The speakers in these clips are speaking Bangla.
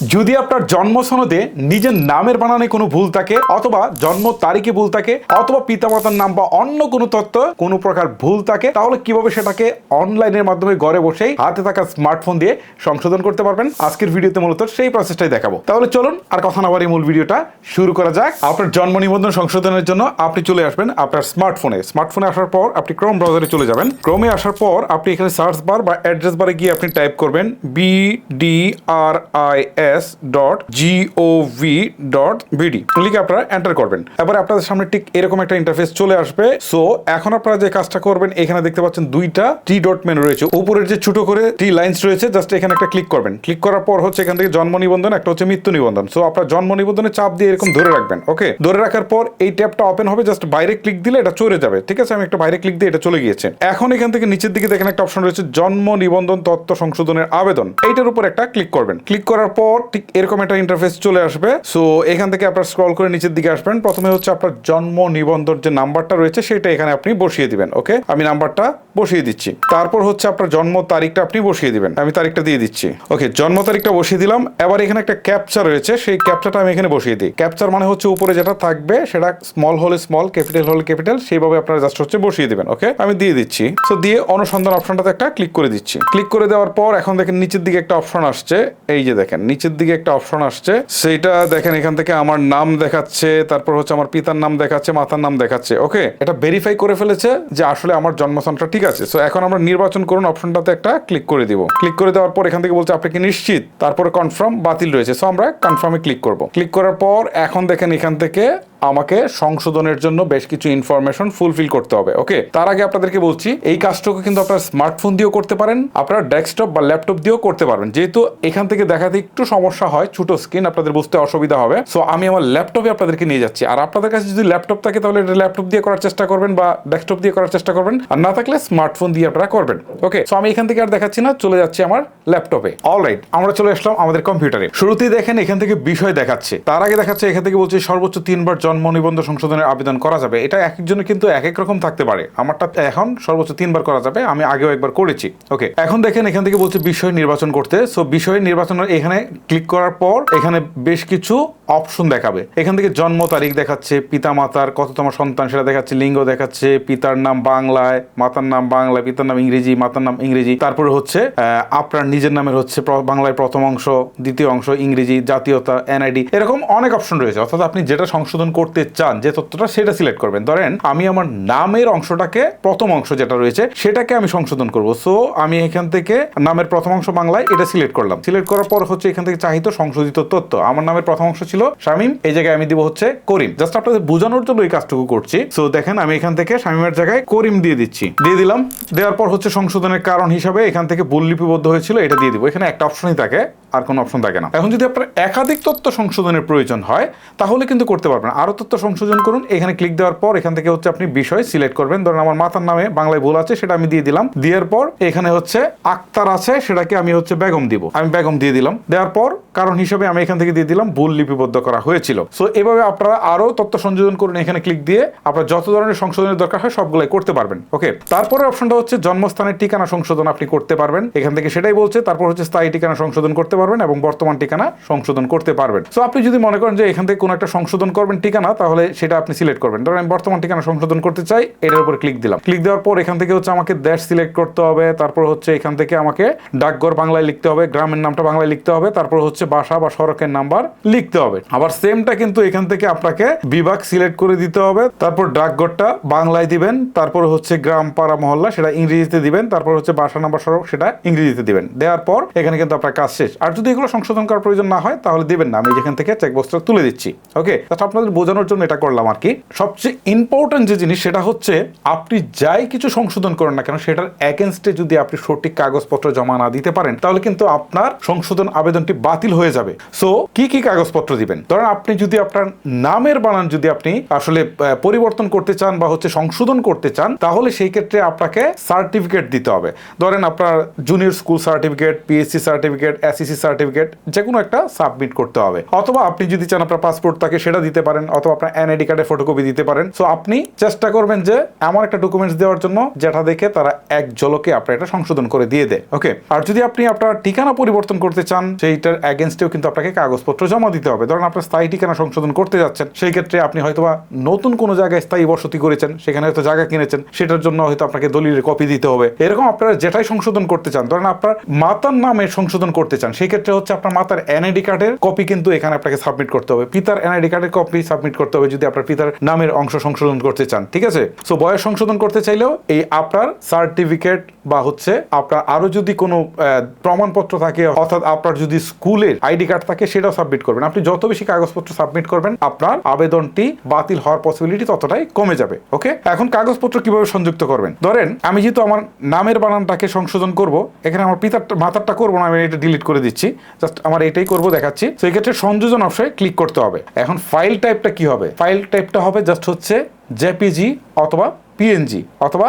যদি আপনার জন্ম সনদে নিজের নামের বানানে কোনো ভুল থাকে, অথবা জন্ম তারিখে ভুল থাকে, অথবা পিতামাতার নাম বা অন্য কোনো তথ্য কোনো প্রকার ভুল থাকে, তাহলে কীভাবে সেটাকে অনলাইনের মাধ্যমে ঘরে বসেই হাতে থাকা স্মার্টফোন দিয়ে সংশোধন করতে পারবেন? আজকের ভিডিওতে মূলত সেই প্রসেসটাই দেখাবো। তাহলে চলুন আর কথা না বাড়ি মূল ভিডিওটা শুরু করা যাক। আপনার জন্ম নিবন্ধন সংশোধনের জন্য আপনি চলে আসবেন আপনার স্মার্টফোনে। স্মার্টফোনে আসার পর আপনি ক্রোম ব্রাউজারে চলে যাবেন। ক্রোমে আসার পর আপনি এখানে সার্চ বার বা অ্যাড্রেস বারে গিয়ে আপনি টাইপ করবেন B D R I S dot gov dot BD লিখে আপনারা এন্টার করবেন। এবার আপনাদের সামনে ঠিক এরকম একটা ইন্টারফেস চলে আসবে। সো এখন আপনারা যে কাজটা করবেন, এখানে দেখতে পাচ্ছেন দুইটা টি ডট মেনু রয়েছে। উপরের যে ছোট করে টি লাইন্স রয়েছে জাস্ট এখানে একটা ক্লিক করবেন। ক্লিক করার পর হচ্ছে এখান থেকে জন্ম নিবন্ধন, একটা হচ্ছে মৃত্যু নিবন্ধন। সো আপনার জন্ম নিবন্ধনে চাপ দিয়ে এরকম ধরে রাখবেন ওকে ধরে রাখার পর এই ট্যাবটা ওপেন হবে জাস্ট বাইরে ক্লিক দিলে এটা চলে যাবে। ঠিক আছে? আমি একটা বাইরে ক্লিক দিয়ে এটা চলে গিয়েছে। এখন এখান থেকে নিচের দিকে দেখেন একটা অপশন রয়েছে, জন্ম নিবন্ধন তথ্য সংশোধনের আবেদন। এইটার উপর একটা ক্লিক করবেন। ক্লিক করার পর ঠিক এরকম একটা ইন্টারফেস চলে আসবে। সো এখান থেকে আপনার স্ক্রল করে নিচের দিকে আসবেন। প্রথমে হচ্ছে আপনার জন্ম নিবন্ধন যে নাম্বারটা রয়েছে, সেটা এখানে আপনি বসিয়ে দিবেন ওকে আমি নাম্বারটা বসিয়ে দিচ্ছি। তারপর হচ্ছে আপনার জন্ম তারিখটা আপনি বসিয়ে দিবেন। আমি তারিখটা দিয়ে দিচ্ছি। ওকে জন্ম তারিখটা বসিয়ে দিলাম। এবার এখানে একটা ক্যাপচা রয়েছে। সেই ক্যাপচাটা আমি এখানে বসিয়ে দিই। ক্যাপচার মানে হচ্ছে উপরে যেটা থাকবে, সেটা স্মল হলে স্মল ক্যাপিটাল হলে ক্যাপিটাল সেইভাবে আপনারা জাস্ট হচ্ছে বসিয়ে দিবেন ওকে আমি দিয়ে দিচ্ছি। সো দিয়ে অনুসন্ধান অপশনটাতে একটা ক্লিক করে দিচ্ছি। ক্লিক করে দেওয়ার পর এখন দেখেন নিচের দিকে একটা অপশন আসছে। এই যে দেখেন নিচের দিকে একটা অপশন আসছে। সেইটা দেখেন, এখান থেকে আমার নাম দেখাচ্ছে, তারপর হচ্ছে আমার পিতার নাম দেখাচ্ছে, মাতার নাম দেখাচ্ছে ওকে এটা ভেরিফাই করে ফেলেছে যে আসলে আমার জন্মস্থানটা ঠিক আছে। সো এখন আমরা নির্বাচন করুন অপশনটাতে একটা ক্লিক করে দিব। ক্লিক করে দেওয়ার পর এখান থেকে বলছে, আপনি কি নিশ্চিত? তারপরে কনফার্ম বাতিল রয়েছে। সো আমরা কনফার্মে ক্লিক করব। ক্লিক করার পর এখন দেখেন এখান থেকে আমাকে সংশোধনের জন্য বেশ কিছু ইনফরমেশন ফুলফিল করতে হবে ওকে তার আগে আপনাদেরকে বলছি, এই কাজটুকু কিন্তু আপনার স্মার্টফোন দিয়েও করতে পারেন, আপনার ডেস্কটপ বা ল্যাপটপ দিয়েও করতে পারবেন। যেহেতু এখান থেকে দেখাতে একটু সমস্যা হয়, ছোট স্ক্রিন আপনাদের বুঝতে অসুবিধা হবে। সো আমি আমার ল্যাপটপে আপনাদেরকে নিয়ে যাচ্ছি। আর আপনাদের কাছে যদি ল্যাপটপ থাকে, তাহলে ল্যাপটপ দিয়ে করার চেষ্টা করবেন বা ডেস্কটপ দিয়ে করার চেষ্টা করবেন। আর না থাকলে স্মার্টফোন দিয়ে আপনারা করবেন ওকে সো আমি এখান থেকে আর দেখাচ্ছি না, চলে যাচ্ছি আমার ল্যাপটপে অলরাইট আমরা চলে আসলাম আমাদের কম্পিউটারে শুরুতেই দেখেন এখান থেকে বিষয় দেখাচ্ছে। তার আগে দেখাচ্ছে, এখান থেকে বলছে সর্বোচ্চ তিনবার জন্ম নিবন্ধন সংশোধনের আবেদন করা যাবে। এটা এক একজনের কিন্তু এক এক রকম থাকতে পারে। আমারটা এখন সর্বোচ্চ তিনবার করা যাবে। আমি আগেও একবার করেছি। ওকে, এখন দেখেন এখান থেকে বলছে বিষয় নির্বাচন করতে। সো বিষয় নির্বাচনের এখানে ক্লিক করার পর এখানে বেশ কিছু অপশন দেখাবে। এখান থেকে জন্ম তারিখ দেখাচ্ছে পিতা মাতার কততম সন্তান সেটা দেখাচ্ছে, লিঙ্গ দেখাচ্ছে, পিতার নাম বাংলায়, মাতার নাম বাংলায়, পিতার নাম ইংরেজি, মাতার নাম ইংরেজি। তারপরে হচ্ছে আপনার নিজের নামের হচ্ছে বাংলায় প্রথম অংশ, দ্বিতীয় অংশ ইংরেজি, জাতীয়তা এনআইডি এরকম অনেক অপশন রয়েছে। অর্থাৎ আপনি যেটা সংশোধন করতে চান, যে তথ্যটা সেটা সিলেক্ট করবেন। ধরেন, আমি আমার নামের অংশটাকে প্রথম অংশ যেটা রয়েছে, সেটাকে আমি সংশোধন করব। সো আমি এখান থেকে নামের প্রথম অংশ বাংলায় এটা সিলেক্ট করলাম। সিলেক্ট করার পর হচ্ছে এখান থেকে চাহিত সংশোধিত তথ্য। আমার নামের প্রথম অংশ ছিল শামিম, এই জায়গায় আমি দিব হচ্ছে করিম। জাস্ট আপনাদের বোঝানোর জন্য এই কাজটুকু করছি। সো দেখেন, আমি এখান থেকে শামিমের জায়গায় করিম দিয়ে দিচ্ছি। দিয়ে দিলাম। দেওয়ার পর হচ্ছে সংশোধনের কারণ হিসাবে এখান থেকে ভুল লিপিবদ্ধ হয়েছিল, এটা দিয়ে দিব। এখানে একটা অপশনই থাকে। আর কোনো অপশন থাকে না। এখন যদি আপনার একাধিক তথ্য সংশোধনের প্রয়োজন হয়, তাহলে কিন্তু করতে পারবেন। আরও তথ্য সংশোধন করুন, এখানে ক্লিক দেওয়ার পর এখান থেকে হচ্ছে আপনি বিষয় সিলেক্ট করবেন। ধরুন আমার মাতার নামে বাংলায় ভুল আছে, সেটা আমি দিয়ে দিলাম। দেওয়ার পর এখানে হচ্ছে আক্তার আছে, সেটাকে আমি হচ্ছে বেগম দিব। আমি বেগম দিয়ে দিলাম। দেওয়ার পর কারণ হিসেবে আমি এখান থেকে দিয়ে দিলাম, ভুল লিপিবদ্ধ করা হয়েছিল। সো এভাবে আপনারা আরও তথ্য সংযোজন করুন এখানে ক্লিক দিয়ে। আপনার যত ধরনের সংশোধনের দরকার হয়, সবগুলাই করতে পারবেন। ওকে তারপরে অপশনটা হচ্ছে জন্মস্থানের ঠিকানা সংশোধন আপনি করতে পারবেন। এখান থেকে সেটাই বলছে, তারপর হচ্ছে স্থায়ী ঠিকানা সংশোধন করতে পারবেন এবং বর্তমান ঠিকানা সংশোধন করতে পারবেন। সো আপনি যদি মনে করেন যে এখান থেকে কোনো একটা সংশোধন করবেন ঠিকানা, তাহলে সেটা আপনি সিলেক্ট করবেন। ধরেন আমি বর্তমান ঠিকানা সংশোধন করতে চাই, এটার উপর ক্লিক দিলাম। ক্লিক দেওয়ার পর এখান থেকে হচ্ছে আমাকে দেশ সিলেক্ট করতে হবে, তারপর হচ্ছে এখান থেকে আমাকে ডাকঘর বাংলায় লিখতে হবে, গ্রামের নামটা বাংলায় লিখতে হবে, তারপর হচ্ছে বাসা বা সড়কের নাম্বার লিখতে হবে। আবার সেমটা কিন্তু এখান থেকে আপনাকে বিভাগ সিলেক্ট করে দিতে হবে, তারপর ডাকঘরটা বাংলায় দিবেন, তারপর হচ্ছে গ্রাম, পাড়া, মহল্লা, সেটা ইংরেজিতে দিবেন, তারপর হচ্ছে বাসা, নাম্বার, সড়ক, সেটা ইংরেজিতে দিবেন। দেওয়ার পর এখানে কিন্তু আপনার কাজ শেষ। আর যদি এগুলো সংশোধন করার প্রয়োজন না হয়, তাহলে দেবেন না। আমি যেখান থেকে চেকবক্সটা তুলে দিচ্ছি। ওকে জাস্ট আপনাদের বোঝানোর জন্য এটা করলাম আর কি। সবচেয়ে ইম্পর্টেন্ট যে জিনিস, সেটা হচ্ছে আপনি যাই কিছু সংশোধন করেন না কেন, সেটার এগেনস্টে যদি আপনি সঠিক কাগজপত্র জমা না দিতে পারেন, তাহলে কিন্তু আপনার সংশোধন আবেদনটি বাতিল হয়ে যাবে। সো কি কি কাগজপত্র দিবেন? ধরেন আপনি যদি আপনার নামের বানান, যদি আপনি আসলে পরিবর্তন করতে চান বা হচ্ছে সংশোধন করতে চান, তাহলে সেই ক্ষেত্রে আপনাকে সার্টিফিকেট দিতে হবে। ধরেন আপনার junior school certificate PSC certificate SSC certificate যে কোনো একটা সাবমিট করতে হবে। অথবা আপনি যদি চান আপনার পাসপোর্ট থাকে সেটা দিতে পারেন, অথবা আপনার এনআইডি কার্ডের ফটোকপি দিতে পারেন। সো আপনি চেষ্টা করবেন যে এমন একটা ডকুমেন্টস দেওয়ার জন্য যেটা দেখে তারা এক ঝলকে আপনার এটা সংশোধন করে দিয়ে দেয়। ওকে আর যদি আপনি আপনার ঠিকানা পরিবর্তন করতে চান, সেইটার অ্যাগেনস্টেও কিন্তু আপনাকে কাগজপত্র জমা দিতে হবে। ধরেন আপনার স্থায়ী ঠিকানা সংশোধন করতে যাচ্ছেন, সেই ক্ষেত্রে আপনি হয়তোবা নতুন কোনো জায়গায় স্থায়ী বসতি করেছেন, সেখানে হয়তো জায়গা কিনেছেন, সেটার জন্য হয়তো আপনাকে দলিলের কপি দিতে হবে। এরকম আপনারা যেটাই সংশোধন করতে চান, ধরেন আপনার মাতার নামে সংশোধন করতে চান, সেই ক্ষেত্রে হচ্ছে আপনার মাতার এনআইডি কার্ডের কপি কিন্তু এখানে আপনাকে সাবমিট করতে হবে। পিতার এনআইডি কার্ডের কপি সাবমিট করতে হবে যদি আপনার পিতার নামের অংশ সংশোধন করতে চান, ঠিক আছে? সো বয়স সংশোধন করতে চাইলেও এই আপনার সার্টিফিকেট বা হচ্ছে আপনার আরও যদি কোনো প্রমাণপত্র থাকে, অর্থাৎ আপনার যদি স্কুলের আইডি কার্ড থাকে, সেটাও সাবমিট করবেন। আপনি যত বেশি কাগজপত্র সাবমিট করবেন, আপনার আবেদনটি বাতিল হওয়ার পসিবিলিটি ততটাই কমে যাবে ওকে এখন কাগজপত্র কীভাবে সংযুক্ত করবেন? ধরেন, আমি যেহেতু আমার নামের বানানটাকে সংশোধন করব, এখানে আমার পিতার মাথারটা করব না, আমি এটা ডিলিট করে দিচ্ছি। জাস্ট আমার এটাই করব, দেখাচ্ছি। তো এই ক্ষেত্রে সংযোজন অপশনে ক্লিক করতে হবে। এখন ফাইল টাইপটা কি হবে? ফাইল টাইপটা হবে জাস্ট হচ্ছে জেপিজি অথবা পিএনজি অথবা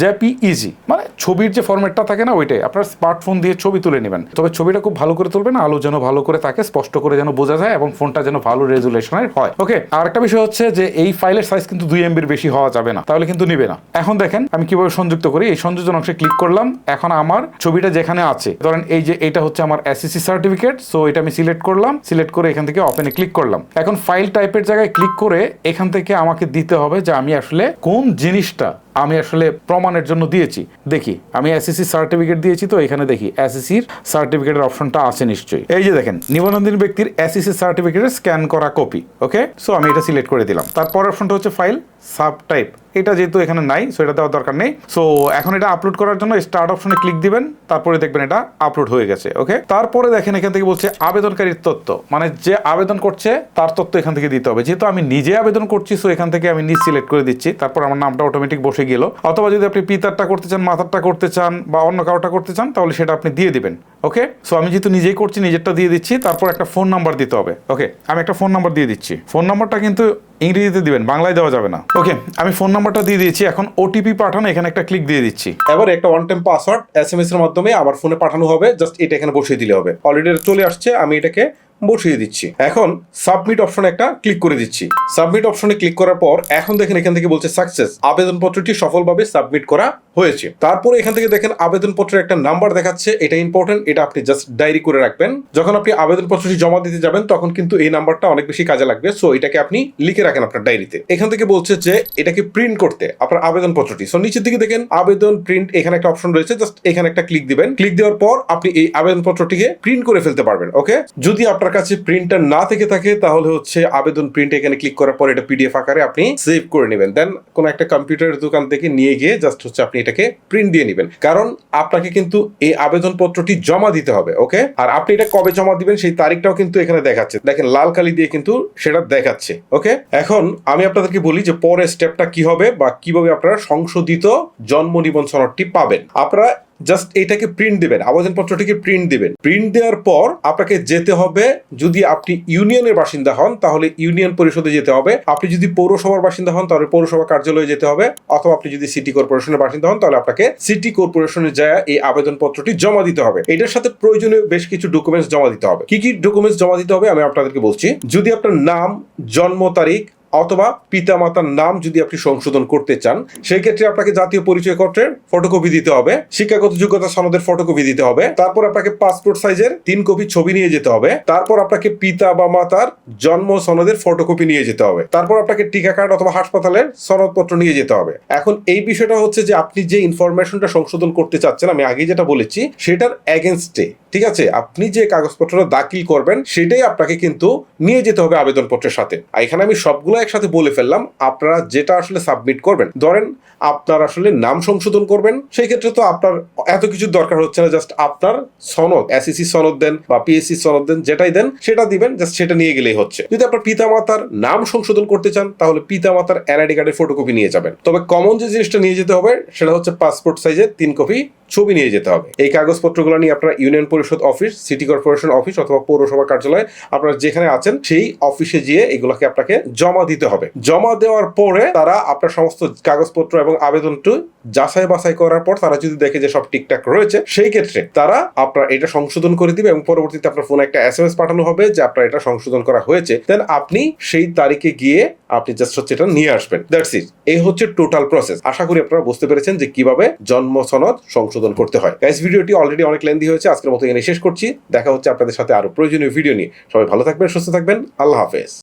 জেপিইজি মানে ছবির যে ফরম্যাটটা থাকে না ওইটাই। আপনার স্মার্টফোন দিয়ে ছবি তুলে নেবেন। তবে ছবিটা খুব ভালো করে তুলবেন, আলো যেন ভালো করে থাকে স্পষ্ট করে যেন বোঝা যায় এবং ফোনটা যেন ভালো রেজুলেশনের হয়। ওকে আর একটা বিষয় হচ্ছে যে এই ফাইলের সাইজ কিন্তু দুই এমবির বেশি হওয়া যাবে না, তাহলে কিন্তু নিবে না। এখন দেখেন, আমি কীভাবে সংযুক্ত করি? এই সংযোজন অংশে ক্লিক করলাম, এখন আমার ছবিটা যেখানে আছে, ধরেন এই যে এটা হচ্ছে আমার এসএসসি সার্টিফিকেট সো এটা আমি সিলেক্ট করলাম সিলেক্ট করে এখান থেকে ওপেনে ক্লিক করলাম। এখন ফাইল টাইপের জায়গায় ক্লিক করে এখান থেকে আমাকে দিতে হবে যে আমি আসলে কোন জিনিসটা আমি আসলে প্রমাণের জন্য দিয়েছি। দেখি, আমি এসএসসি সার্টিফিকেট দিয়েছি তো, এখানে দেখি এসএসসির সার্টিফিকেটের অপশনটা আছে নিশ্চয়ই। এই যে দেখেন, নিবন্ধন ব্যক্তির এসএসসি সার্টিফিকেটের স্ক্যান করা কপি ওকে সো আমি এটা সিলেক্ট করে দিলাম। তারপর অপশনটা হচ্ছে ফাইল সাব টাইপ এটা যেহেতু এখানে নাই সো এটা দেওয়ার দরকার নেই। সো এখন এটা আপলোড করার জন্য স্টার্ট অপশনে ক্লিক দিবেন, তারপরে দেখবেন এটা আপলোড হয়ে গেছে ওকে তারপরে দেখেন, এখান থেকে বলছে আবেদনকারীর তথ্য। মানে যে আবেদন করছে, তার তথ্য এখান থেকে দিতে হবে। যেহেতু আমি নিজে আবেদন করছি সো এখান থেকে আমি নিজ সিলেক্ট করে দিচ্ছি। তারপর আমার নামটা অটোমেটিক বসে গেল। অথবা যদি আপনি পিতারটা করতে চান মাথারটা করতে চান বা অন্য কারোটা করতে চান, তাহলে সেটা আপনি দিয়ে দিবেন। ওকে সো আমি যেহেতু নিজেই করছি, নিজেরটা দিয়ে দিচ্ছি, তারপর একটা ফোন নাম্বার দিতে হবে। ওকে আমি একটা ফোন নাম্বার দিয়ে দিচ্ছি। ফোন নাম্বারটা কিন্তু ইংরেজিতে দিবেন, বাংলায় দেওয়া যাবে না। ওকে আমি ফোন নাম্বারটা দিয়ে দিয়েছি, এখন ওটিপি পাঠানো, এখানে একটা ক্লিক দিয়ে দিচ্ছি। এবার একটা one time password S M S এর মাধ্যমে আমার ফোনে পাঠানো হবে জাস্ট এটা এখানে বসিয়ে দিলে হবে। অলরেডি চলে আসছে, আমি এটাকে বসিয়ে দিচ্ছি। এখন সাবমিট অপশনে একটা ক্লিক করে দিচ্ছি। সাবমিট অপশনে ক্লিক করার পর এখন দেখেন এখান থেকে বলছে সাকসেস আবেদনপত্রটি সফলভাবে সাবমিট করা হয়েছে। তারপরে এখান থেকে দেখেন আবেদনপত্রের একটা নাম্বার দেখাচ্ছে। এটা ইম্পর্টেন্ট এটা আপনি জাস্ট ডায়েরি করে রাখবেন। যখন আপনি আবেদনপত্রটি জমা দিতে যাবেন, তখন কিন্তু এই নাম্বারটা অনেক বেশি কাজে লাগবে। সো এটাকে আপনি লিখে রাখেন আপনার ডায়েরিতে এখান থেকে বলছে যে, এটাকে প্রিন্ট করতে আপনার আবেদনপত্রটি। সো নিচের দিকে দেখেন আবেদন প্রিন্ট এখানে একটা অপশন রয়েছে। জাস্ট এখানে একটা ক্লিক দিবেন। ক্লিক দেওয়ার পর আপনি এই আবেদনপত্রটিকে প্রিন্ট করে ফেলতে পারবেন ওকে যদি আপনার কাছে প্রিন্টার না থেকে থাকে, তাহলে হচ্ছে আবেদন প্রিন্ট এখানে ক্লিক করার পর এটা পিডিএফ আকারে আপনি সেভ করে নেবেন। দেন কোন একটা কম্পিউটারের দোকান থেকে নিয়ে গিয়ে জাস্ট হচ্ছে আপনি এটাকে প্রিন্ট দিয়ে নেবেন। কারণ আপনাকে কিন্তু এই আবেদনপত্রটি জমা দিতে হবে ওকে আর আপনি এটা কবে জমা দিবেন সেই তারিখটাও কিন্তু এখানে দেখাচ্ছে। দেখেন, লাল কালি দিয়ে কিন্তু সেটা দেখাচ্ছে ওকে এখন আমি আপনাদেরকে বলি যে পরের স্টেপটা কি হবে বা কীভাবে আপনারা সংশোধিত জন্ম নিবন্ধন সনদটি পাবেন। আপনারা জাস্ট এটাকে প্রিন্ট দিবেন, আবেদনপত্রটিকে প্রিন্ট দিবেন। প্রিন্ট দেওয়ার পর আপনাকে যেতে হবে, যদি আপনি ইউনিয়নের বাসিন্দা হন, তাহলে ইউনিয়ন পরিষদে যেতে হবে। আপনি যদি পৌরসভার বাসিন্দা হন, তাহলে পৌরসভা কার্যালয়ে যেতে হবে। অথবা আপনি যদি সিটি কর্পোরেশনের বাসিন্দা হন, তাহলে আপনাকে সিটি কর্পোরেশনে যায় এই আবেদনপত্রটি জমা দিতে হবে। এটার সাথে প্রয়োজনীয় বেশ কিছু ডকুমেন্টস জমা দিতে হবে। কি কি ডকুমেন্টস জমা দিতে হবে, আমি আপনাদেরকে বলছি। যদি আপনার নাম, জন্ম তারিখ অথবা পিতামাতার নাম যদি আপনি সংশোধন করতে চান সেই ক্ষেত্রে আপনাকে জাতীয় পরিচয়পত্রের ফটোকপি দিতে হবে, শিক্ষাগত যোগ্যতা সনদের ফটোকপি দিতে হবে, তারপর আপনাকে পাসপোর্ট সাইজের তিন কপি ছবি নিয়ে যেতে হবে, তারপর আপনাকে পিতা বা মাতার জন্ম সনদের ফটোকপি নিয়ে যেতে হবে, তারপর আপনাকে টিকা কার্ড অথবা হাসপাতালের সনদপত্র নিয়ে যেতে হবে। এখন এই বিষয়টা হচ্ছে যে আপনি যে ইনফরমেশনটা সংশোধন করতে চাচ্ছেন, আমি আগে যেটা বলেছি, সেটার এগেনস্টে ঠিক আছে? আপনি যে কাগজপত্রটা দাখিল করবেন, সেটাই আপনাকে কিন্তু নিয়ে যেতে হবে আবেদনপত্রের সাথে। এখানে আমি সবগুলো একসাথে বলে ফেললাম, আপনারা যেটা আসলে সাবমিট করবেন। ধরেন আপনার আসলে নাম সংশোধন করবেন, সেই ক্ষেত্রে তো আপনার এত কিছু দরকার হচ্ছে না জাস্ট আপনার সনদ এসএসসি সনদ দেন বা পিএসসি সনদ দেন, যেটাই দেন, সেটা দিবেন জাস্ট সেটা নিয়ে গেলেই হচ্ছে। যদি আপনার পিতামাতার নাম সংশোধন করতে চান, তাহলে পিতামাতার এনআইডি কার্ডের ফটোকপি নিয়ে যাবেন। তবে কমন যে জিনিসটা নিয়ে যেতে হবে, সেটা হচ্ছে পাসপোর্ট সাইজের তিন কপি ছবি নিয়ে যেতে হবে। এই কাগজপত্রগুলো নিয়ে আপনারা ইউনিয়ন পরিষদ অফিস, সিটি কর্পোরেশন অফিস অথবা পৌরসভা কার্যালয় আপনারা যেখানে আছেন সেই অফিসে গিয়ে এগুলোকে আপনাকে জমা দিতে হবে। জমা দেওয়ার পরে তারা আপনার সমস্ত কাগজপত্র এবং আবেদনটি যাচাই বাছাই করার পর তারা যদি দেখে যে সব ঠিকঠাক রয়েছে, সেই ক্ষেত্রে তারা আপনার এটা সংশোধন করে দিবে এবং পরবর্তীতে আপনার ফোনে একটা এস এম এস পাঠানো হবে যে আপনার এটা সংশোধন করা হয়েছে। দেন আপনি সেই তারিখে গিয়ে আপনি জাস্ট হচ্ছে এটা নিয়ে আসবেন। দ্যাটস ইট এই হচ্ছে টোটাল প্রসেস আশা করি আপনারা বুঝতে পেরেছেন যে কীভাবে জন্ম সনদ সংশোধন করতে হয়। গাইস ভিডিওটি অলরেডি অনেক লেন্দি হয়েছে, আজকের মতো এখানে শেষ করছি। দেখা হচ্ছে আপনাদের সাথে আরও প্রয়োজনীয় ভিডিও নিয়ে। সবাই ভালো থাকবেন, সুস্থ থাকবেন। আল্লাহ হাফেজ।